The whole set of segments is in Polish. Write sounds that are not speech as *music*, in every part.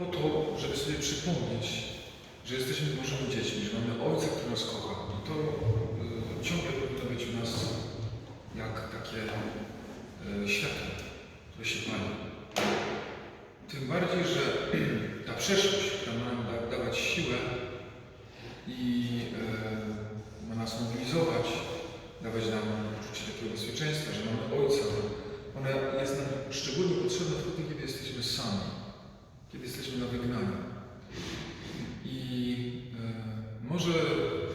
Po to, żeby sobie przypomnieć, że jesteśmy Bożymi dziećmi, że mamy Ojca, który nas kocha. I to y, ciągle powinno być u nas jak takie y, światło, które się pali. Tym bardziej, że *clears throat* ta przeszłość, która ma nam da, dawać siłę i y, ma nas mobilizować, dawać nam poczucie takiego bezpieczeństwa, że mamy Ojca, ona jest nam szczególnie potrzebna wtedy, kiedy jesteśmy sami, kiedy jesteśmy na wygnaniu. I e, może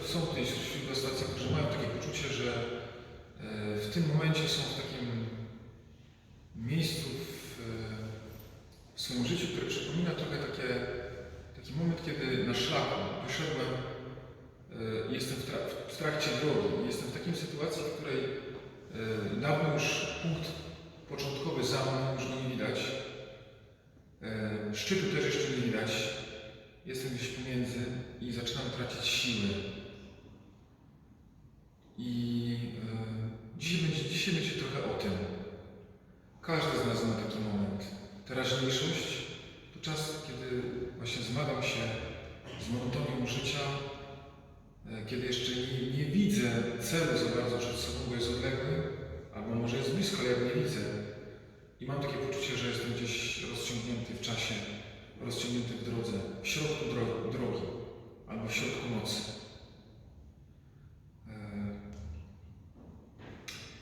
są tutaj wśród Was tacy, którzy mają takie poczucie, że e, w tym momencie są w takim miejscu w, e, w swoim życiu, które przypomina trochę takie, taki moment, kiedy na szlaku wyszedłem e, jestem w, w trakcie drogi. Jestem w takiej sytuacji, w której e, dawno już punkt początkowy za mną już nie widać. Szczytu też jeszcze nie widać. Jestem gdzieś pomiędzy i zaczynam tracić siły. I dzisiaj, będzie, dzisiaj będzie trochę o tym. Każdy z nas ma taki moment. Teraźniejszość to czas, kiedy właśnie zmagam się z monotonią życia, e, kiedy jeszcze nie, nie widzę celu za bardzo przed sobą, bo jest odległy, albo może jest blisko, ale ja nie widzę. I mam takie poczucie, że jestem gdzieś rozciągnięty w czasie, rozciągnięty w drodze, w środku dro- drogi, albo w środku nocy. E,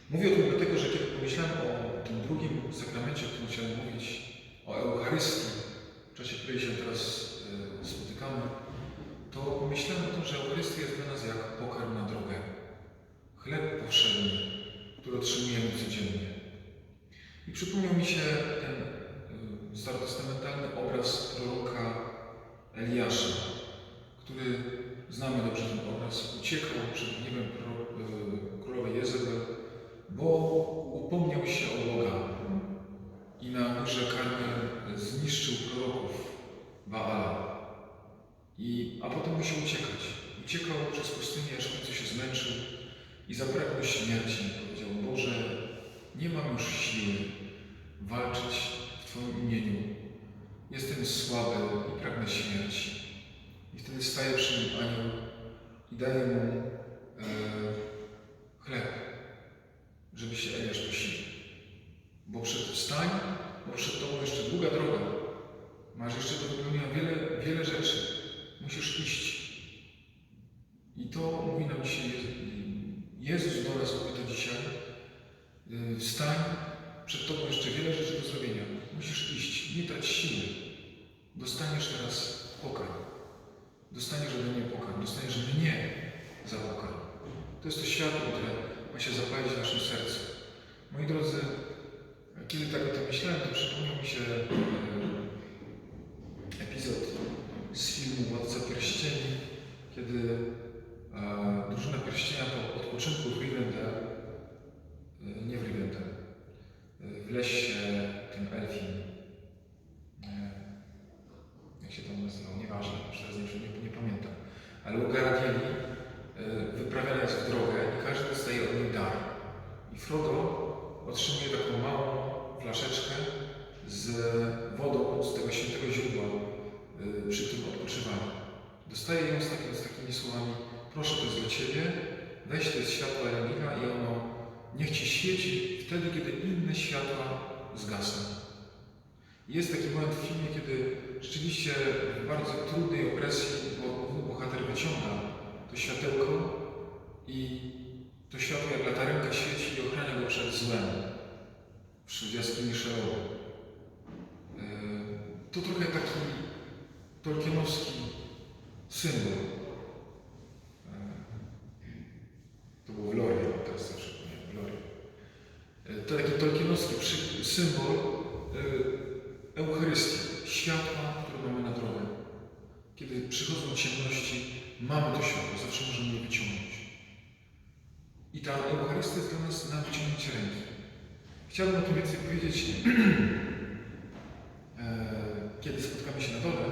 Mówię o tym dlatego, że kiedy pomyślałem o tym drugim sakramencie, o którym chciałem mówić, o Eucharystii, w czasie której się teraz e, spotykamy, to pomyślałem o tym, że Eucharystia jest dla nas jak pokarm na drogę. Chleb powszedni, który otrzymujemy codziennie. I przypomniał mi się ten y, starotestamentalny obraz proroka Eliasza, który znamy dobrze ten obraz, uciekał przed gniewem y, królowej Jezebel, bo upomniał się o Boga i na górze Karmel zniszczył proroków Baala. I, a potem musiał uciekać. Uciekał przez pustynię, aż w końcu się zmęczył i zapragnął śmierci. Powiedział, Boże, nie mam już siły walczyć w Twoim imieniu. Jestem słaby i pragnę śmierci. I wtedy staje przy nim anioł i daje mu e, chleb, żeby się Eliasz posilił. Bo przed wstań, bo przed Tobą jeszcze długa droga. Masz jeszcze do wypełnienia wiele, wiele rzeczy. Musisz iść. I to mówi nam dzisiaj. Jezus do nas mówi to dzisiaj. Yy, Wstań, przed Tobą jeszcze wiele rzeczy do zrobienia. Musisz iść, nie trać siły. Dostaniesz teraz pokarm. Dostaniesz ode mnie pokarm. Dostaniesz mnie za pokarm. To jest to światło, które ma się zapalić w naszym sercu. Moi drodzy, kiedy tak o tym myślałem, to przypomniał mi się e, epizod z filmu Władca Pierścieni, kiedy e, drużyna Pierścienia po odpoczynku w Rivendell, e, nie w Rivendell, e, w lesie tym elfim, e, jak się tam nazywał, nieważne, już teraz nie, nie, nie pamiętam, ale u Galadrieli e, wyprawiana jest w drogę i każdy dostaje od niej dar. I Frodo otrzymuje taką małą flaszeczkę z wodą z tego świętego źródła, y, przy którym odpoczywali. Dostaje z, takim, z takimi słowami: Proszę, to jest dla Ciebie, weź to jest światło Elamina i ono niech Ci świeci wtedy, kiedy inne światła zgasną. Jest taki moment w filmie, kiedy rzeczywiście w bardzo trudnej opresji bo- bohater wyciąga to światełko i to światło jak latarenka świeci i ochrania go przed złem wśród jaskini Szerowy. Yy, To trochę taki tolkienowski symbol. Yy, Lorie, teraz przypomniałem, w Lorie. Yy, To taki tolkienowski symbol yy, Eucharystii, światła, które mamy na drogę. Kiedy przychodzą ciemności, mamy to światło, zawsze możemy je wyciągnąć. I ta Eucharystia jest dla nas na wyciągnięcie ręki. Chciałbym o tym więcej powiedzieć, *clears throat* e, kiedy spotkamy się na dole,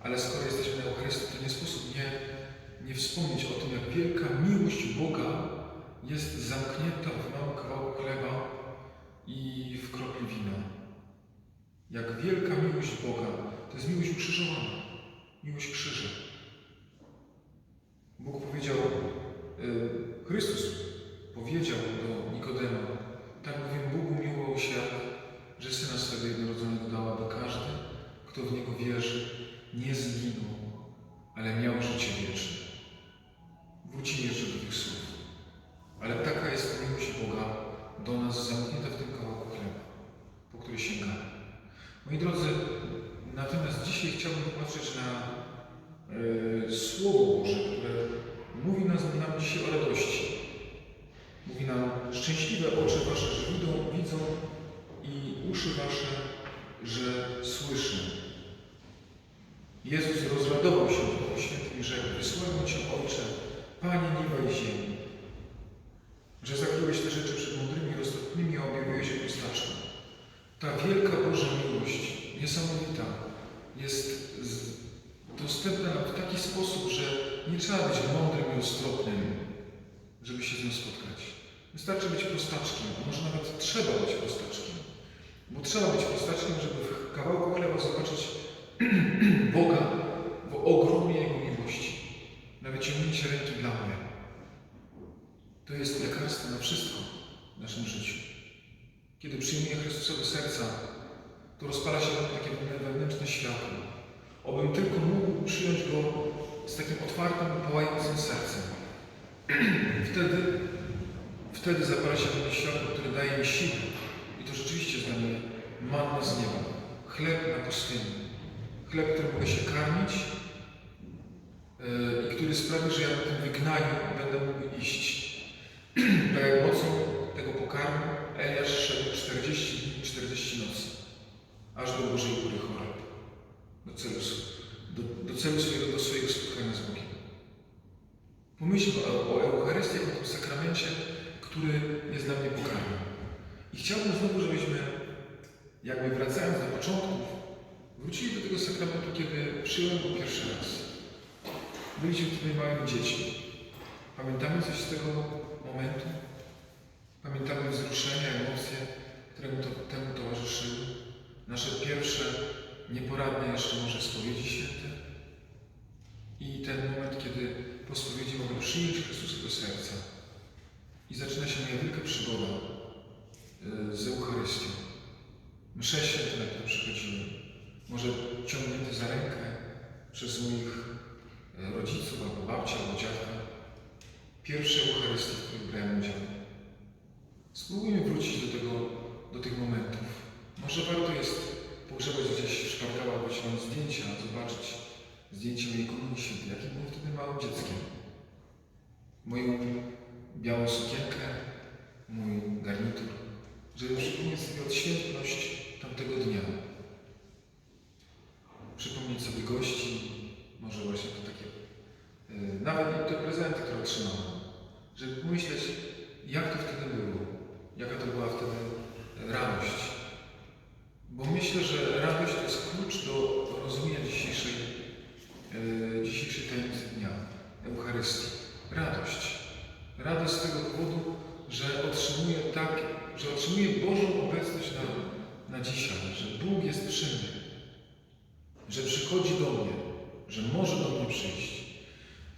ale skoro jesteśmy na Eucharystii, to nie sposób nie, nie wspomnieć o tym, jak wielka miłość Boga jest zamknięta w małym kawałku chleba i w kropli wina. Jak wielka miłość Boga, to jest miłość ukrzyżowana, miłość krzyża. Bóg powiedział, y, Chrystus powiedział do Nikodema, tak bowiem Bóg umiłował świat, że Syna swego jednorodzonego dała do każdy, kto w Niego wierzy, nie zginął, ale miał życie wieczne. Wrócimy jeszcze do tych słów. Ale taka jest miłość Boga do nas zamknięta w tym kawałku chleba, po który sięgamy. Moi drodzy, natomiast dzisiaj chciałbym popatrzeć na e, Słowo Boże, które mówi nas, nam dzisiaj o radości. Mówi nam, szczęśliwe oczy Wasze, że widzą, widzą i uszy Wasze, że słyszą. Jezus rozradował się w świętym i rzekł, wysłałem Cię, Ojcze, Panie nieba i ziemi, że zakryłeś te rzeczy przed mądrymi i roztropnymi, a objawiłeś je prostaczkom. Ta wielka Boża miłość, niesamowita, jest dostępna w taki sposób, że nie trzeba być mądrym i roztropnym, żeby się z nią spotkać. Wystarczy być prostaczkiem, a może nawet trzeba być prostaczkiem. Bo trzeba być prostaczkiem, żeby w kawałku chleba zobaczyć *clears throat* Boga w ogromie Jego miłości. Na wyciągnięcie ręki dla mnie. To jest lekarstwo na wszystko w naszym życiu. Kiedy przyjmuję Chrystusowe serca, to rozpala się takie wewnętrzne światło. Obym tylko mógł przyjąć Go z takim otwartym, pałającym sercem. *clears throat* Wtedy, wtedy zapala się we mnie światło, które daje mi siłę. I to rzeczywiście dla mnie manna z nieba. Chleb na pustyni. Chleb, którym mogę się karmić yy, i który sprawi, że ja na tym wygnaniu będę mógł iść. *clears throat* tak jak mocą tego pokarmu Eliasz szedł 40 dni i 40 nocy, aż do Bożej Góry Choreb, do celu, do, celu swojego, do swojego spotkania z Bogiem. Pomyślmy o, o Eucharystii jako tym sakramencie, który jest dla mnie pokarmem. I chciałbym znowu, żebyśmy, jakby wracając do początków, wrócili do tego sakramentu, kiedy przyjąłem go pierwszy raz. Byliśmy wtedy małymi dziećmi. Pamiętamy coś z tego momentu? Pamiętamy wzruszenia, emocje, które to, temu towarzyszyły? Nasze pierwsze, nieporadne jeszcze może spowiedzi święte? I ten moment, kiedy po spowiedzi mogę przyjąć Chrystusa do serca. I zaczyna się moja wielka przygoda y, z Eucharystią. Msze święte, na które przychodzimy. Może ciągnięty za rękę przez moich y, rodziców, albo babcia, albo dziadka. Pierwsze Eucharystii, w których brałem udział. Spróbujmy wrócić do, tego, do tych momentów. Może warto jest pogrzebać gdzieś w szpargałach, być mam zdjęcia, zobaczyć zdjęcie mojej komunii świętej. Jakim byłem wtedy małym dzieckiem. Moją białą sukienkę, mój garnitur, żeby przypomnieć sobie odświętność tamtego dnia. Przypomnieć sobie gości, może właśnie to takie, yy, nawet te prezenty, które otrzymałem. Żeby pomyśleć, jak to wtedy było, jaka to była wtedy radość. Bo myślę, że radość to jest klucz do rozumienia dzisiejszej, yy, dzisiejszej tajemnicy dnia, Eucharystii. Radość. Radość z tego powodu, że otrzymuję tak, że otrzymuję Bożą obecność na, na dzisiaj, że Bóg jest przy mnie, że przychodzi do mnie, że może do mnie przyjść.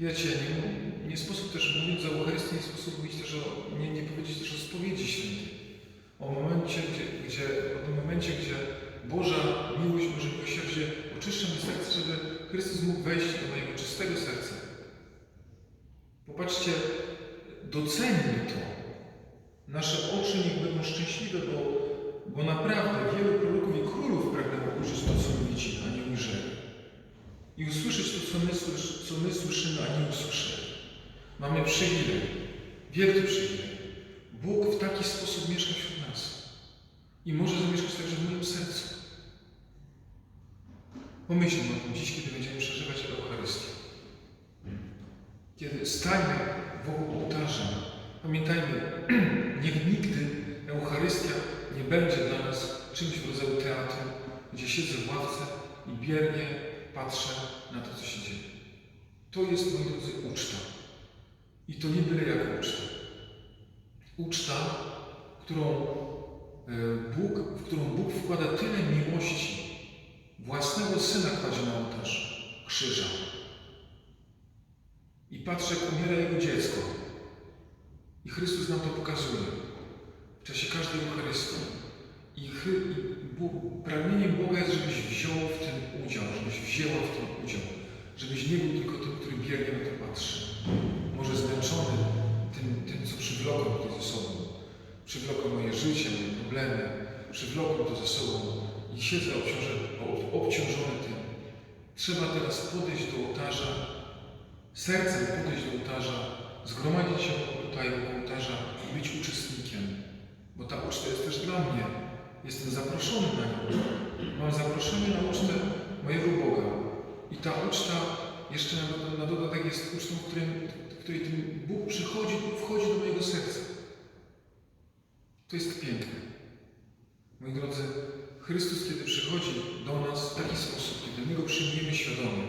Wiecie, nie, nie sposób też mówić o Eucharystii, nie sposób mówić też o, nie, nie powiedzieć też o spowiedzi świętej. O momencie, gdzie, gdzie, o tym momencie, gdzie Boża miłość, Boże miłosierdzie oczyszcza mi serce, żeby Chrystus mógł wejść do mojego czystego serca. Popatrzcie, doceńmy to. Nasze oczy niech będą szczęśliwe, bo, bo naprawdę wielu proroków i królów pragnęło ujrzeć to, co widzimy, a nie ujrzeli. I usłyszeć to, co my, co my słyszymy, a nie usłyszeli. Mamy przywilej, wielki przywilej. Bóg w taki sposób mieszka wśród nas. I może zamieszkać także w moim sercu. Pomyślmy o tym dziś, kiedy będziemy przeżywać Eucharystię. Kiedy stańmy wokół ołtarza, pamiętajmy, *clears throat* niech nigdy Eucharystia nie będzie dla nas czymś w rodzaju teatru, gdzie siedzę w ławce i biernie patrzę na to, co się dzieje. To jest, moi drodzy, uczta. I to nie byle jaka uczta. Uczta, którą e, Bóg, w którą Bóg wkłada tyle miłości, własnego Syna kładzie na ołtarz krzyża. I patrzy, jak umiera Jego dziecko. I Chrystus nam to pokazuje w czasie każdej Eucharystii. I, Bóg, pragnieniem Boga jest, żebyś wziął w tym udział, żebyś wzięła w tym udział, żebyś nie był tylko tym, który biernie na to patrzy. Może zmęczony tym, tym co przywlokłem to ze sobą. Przywlokłem moje życie, moje problemy, przywlokłem to ze sobą i siedzę obciążony, ob- obciążony tym. Trzeba teraz podejść do ołtarza, sercem podejść do ołtarza, zgromadzić się tutaj wokół ołtarza i być uczestnikiem. Bo ta uczta jest też dla mnie. Jestem zaproszony na nią. Mam zaproszenie na ucztę mojego Boga. I ta uczta jeszcze na, na dodatek jest ucztą, w, którym, w której ten Bóg przychodzi, wchodzi do mojego serca. To jest piękne. Moi drodzy, Chrystus, kiedy przychodzi do nas w taki sposób, kiedy my Go przyjmujemy świadomie,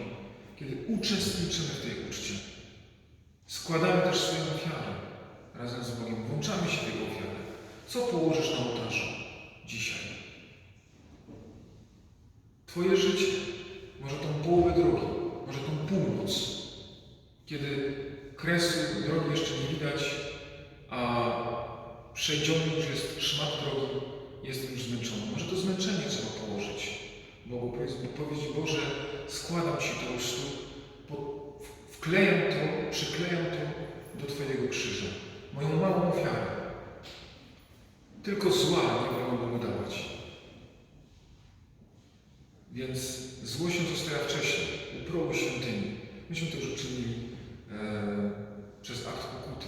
kiedy uczestniczymy w tej uczcie, składamy też swoją ofiarę razem z Bogiem, włączamy się w Jego ofiarę. Co położysz na ołtarzu dzisiaj? Twoje życie, może tą połowę drogi, może tą północ, kiedy kresu drogi jeszcze nie widać, a przejdziony już jest szmat drogi, jestem już zmęczony. Może to zmęczenie trzeba położyć. Bogu powiedzieć, Boże, składam Ci to u stóp, po- w- wklejam to, przyklejam to do Twojego krzyża. Moją małą ofiarę. Tylko zła nie wolno Bogu dawać. Więc złością została wcześniej, u progu świątyni. Myśmy to już uczynili e, przez akt pokuty.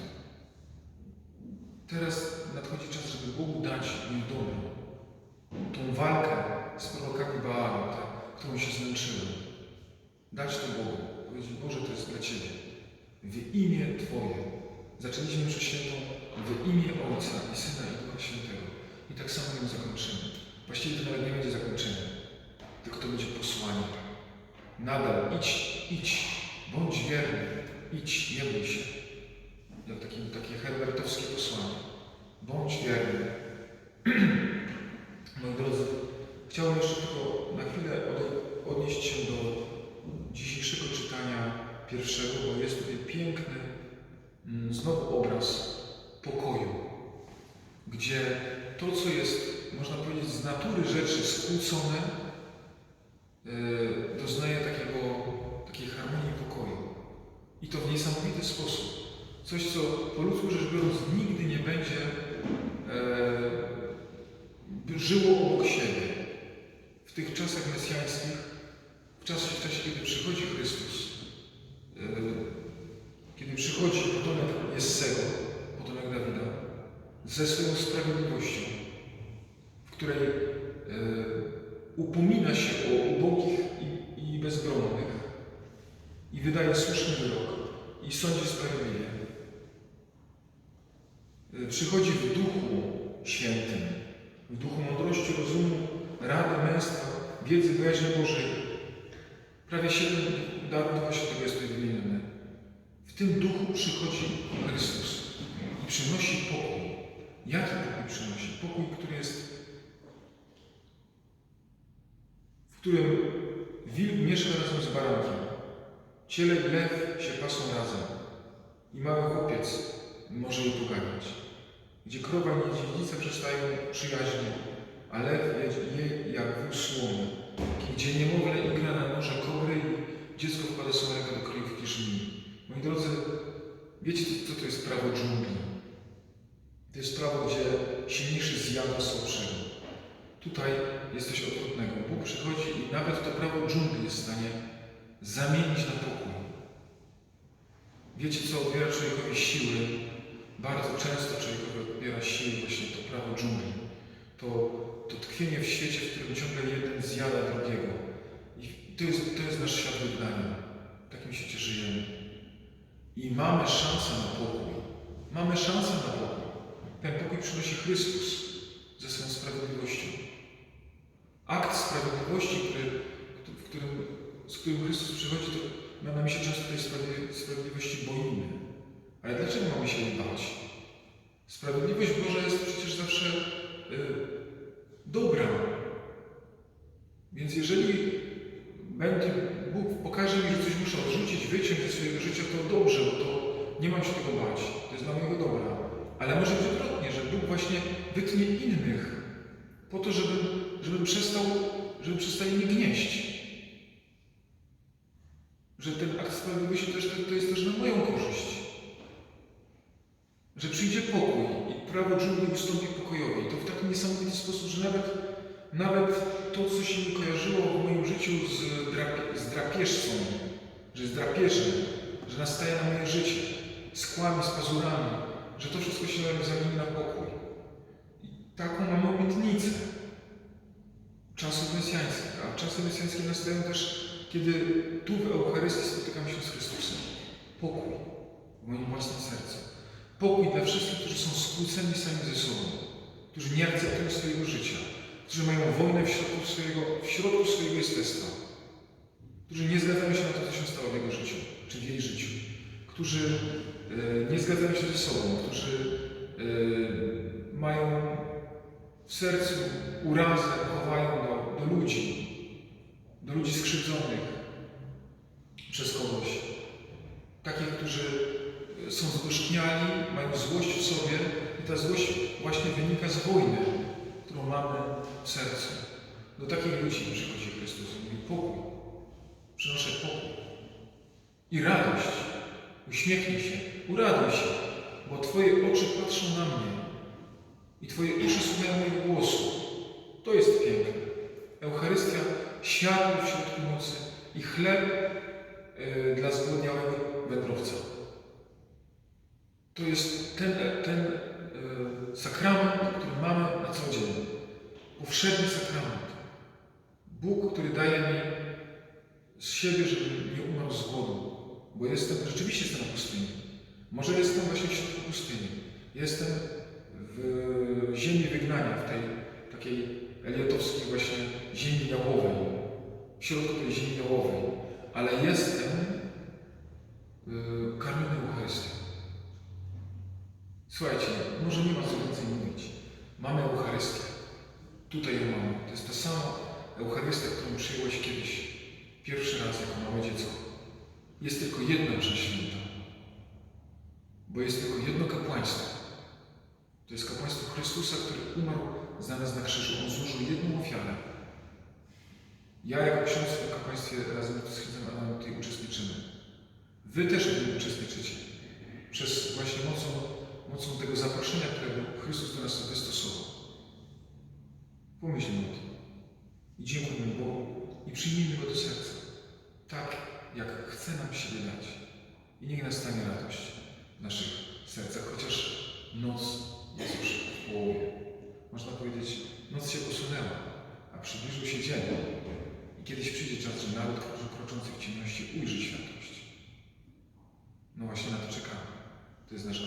Teraz nadchodzi czas, żeby Bogu dać niewidomym tą walkę z prorokami Baala, którą się zmęczyłem. Dać to Bogu. Powiedzieć, Boże, to jest dla Ciebie. W imię Twoje. Zaczęliśmy mszę świętą w imię Ojca i Syna i Ducha Świętego. I tak samo ją zakończymy. Właściwie to nawet nie będzie zakończenie, tylko to będzie posłanie. Nadal idź, idź, bądź wierny, idź, nie bój się. Jak takie, takie herbertowskie posłanie. Bądź wierny. *clears throat* Moi drodzy, chciałbym jeszcze tylko na chwilę od, odnieść się do dzisiejszego czytania pierwszego, bo jest tutaj piękny znowu obraz pokoju, gdzie to, co jest, można powiedzieć, z natury rzeczy skłócone, yy, doznaje takiego, takiej harmonii pokoju. I to w niesamowity sposób. Coś, co po ludzku rzecz biorąc nigdy nie będzie e, żyło obok siebie. W tych czasach mesjańskich, w czasie, w czasie kiedy przychodzi Chrystus, e, kiedy przychodzi potomek Jessego, potomek Dawida, ze swoją sprawiedliwością, w której e, upomina się o ubogich i, i bezbronnych i wydaje słuszny wyrok i sądzi sprawiedliwie. E, Przychodzi w duchu świętym, w duchu mądrości, rozumu, rady, męstwa, wiedzy, bojaźni Bożej. Prawie siedem darów Ducha Świętego jest wymienione. W tym duchu przychodzi Chrystus i przynosi pokój. Jaki pokój przynosi? Pokój, który jest, w którym wilk mieszka razem z barankiem. Ciele i lew się pasą razem i mały chłopiec może je poganiać. Gdzie krowa i niedźwiedzica przestają przyjaźnie, a lew je, jak wóz słomy. Gdzie niemowlę igra na noże kobry i dziecko swoją rękę do kryjówki żmii. Moi drodzy, wiecie co to jest prawo dżungli? To jest prawo, gdzie silniejszy zjada słabszego. Tutaj jest coś odwrotnego. Bóg przychodzi i nawet to prawo dżungli jest w stanie zamienić na pokój. Wiecie, co odbiera człowiekowi siły? Bardzo często człowiekowi odbiera siły właśnie to prawo dżungli. To, to tkwienie w świecie, w którym ciągle jeden zjada drugiego. I to jest, to jest nasz świat wygnania. W takim świecie żyjemy. I mamy szansę na pokój. Mamy szansę na pokój. Ten pokój przynosi Chrystus ze swoją sprawiedliwością. Akt sprawiedliwości, który, w którym, z którym Chrystus przychodzi, to my, my się często tej sprawiedli- sprawiedliwości boimy. Ale dlaczego mamy się jej bać? Sprawiedliwość Boża jest przecież zawsze y, dobra. Więc jeżeli będzie, Bóg pokaże mi, że coś muszę odrzucić, wyciąć ze swojego życia, to dobrze, bo to nie mam się tego bać. To jest dla mojego dobra. Ale może być odwrotnie, że Bóg właśnie wytnie innych po to, żeby, żeby przestał, żeby przestali mnie gnieść. Że ten akt też, to, to jest też na moją korzyść. Że przyjdzie pokój i prawo dżungli wystąpi pokojowo. I to w taki niesamowity sposób, że nawet, nawet to, co się mi kojarzyło w moim życiu z, drapie, z drapieżcą, że jest drapieżem, że nastaje na moje życie, z kłami, z pazurami, że to wszystko się zamieni na pokój. I taką mamy obietnicę czasów mesjańskich, a czasy mesjańskie nastają też, kiedy tu w Eucharystii spotykam się z Chrystusem. Pokój w moim własnym sercu. Pokój dla wszystkich, którzy są skłóceni sami ze sobą, którzy nie akceptują swojego życia, którzy mają wojnę w środku swojego, w środku swojego jestestwa, którzy nie zgadzają się na to, co się stało w jego życiu, czy w jej życiu, którzy e, nie zgadzają się ze sobą, którzy e, mają w sercu urazę, chowają do, do ludzi, ludzi skrzywdzonych przez kogoś. Takich, którzy są zgorzkniali, mają złość w sobie i ta złość właśnie wynika z wojny, którą mamy w sercu. Do takich ludzi przychodzi Chrystus i mówi pokój. Przynoszę pokój. I radość. Uśmiechnij się, uraduj się, bo Twoje oczy patrzą na mnie i Twoje uszy słuchają mojego głosu. To jest piękne. Eucharystia, światło w środku nocy i chleb yy, dla zgłodniałego wędrowca. To jest ten, ten yy, sakrament, który mamy na co dzień. Powszedni sakrament. Bóg, który daje mi z siebie, żebym nie umarł z głodu. Bo jestem, rzeczywiście jestem na pustyni. Może jestem właśnie w środku pustyni. Jestem w ziemi wygnania, w tej takiej eliotowskiej właśnie ziemi jałowej, w środku tej ziemi ale jestem yy, karmiony Eucharystią. Słuchajcie, może nie ma co więcej mówić. Mamy Eucharystię. Tutaj ją mamy. To jest ta sama Eucharystia, którą przyjąłeś kiedyś, pierwszy raz jako małe dziecko. Jest tylko jedna msza święta, bo jest tylko jedno kapłaństwo. To jest kapłaństwo Chrystusa, który umarł za nas na krzyżu. On złożył jedną ofiarę. Ja jako ksiądz w kapłaństwie razem z Adamem tutaj uczestniczymy. Wy też w tym uczestniczycie. Przez właśnie mocą, mocą tego zaproszenia, którego Chrystus do nas wystosował. Pomyślmy o tym. I dziękujmy Bogu i przyjmijmy Go do serca. Tak, jak chce nam siebie dać. I niech nastanie radość w naszych sercach, chociaż noc jest już w połowie. Można powiedzieć, noc się posunęła, a przybliżył się dzień. Kiedyś przyjdzie czas, że naród kroczący w ciemności ujrzy światłość. No właśnie na to czekamy. To jest nasz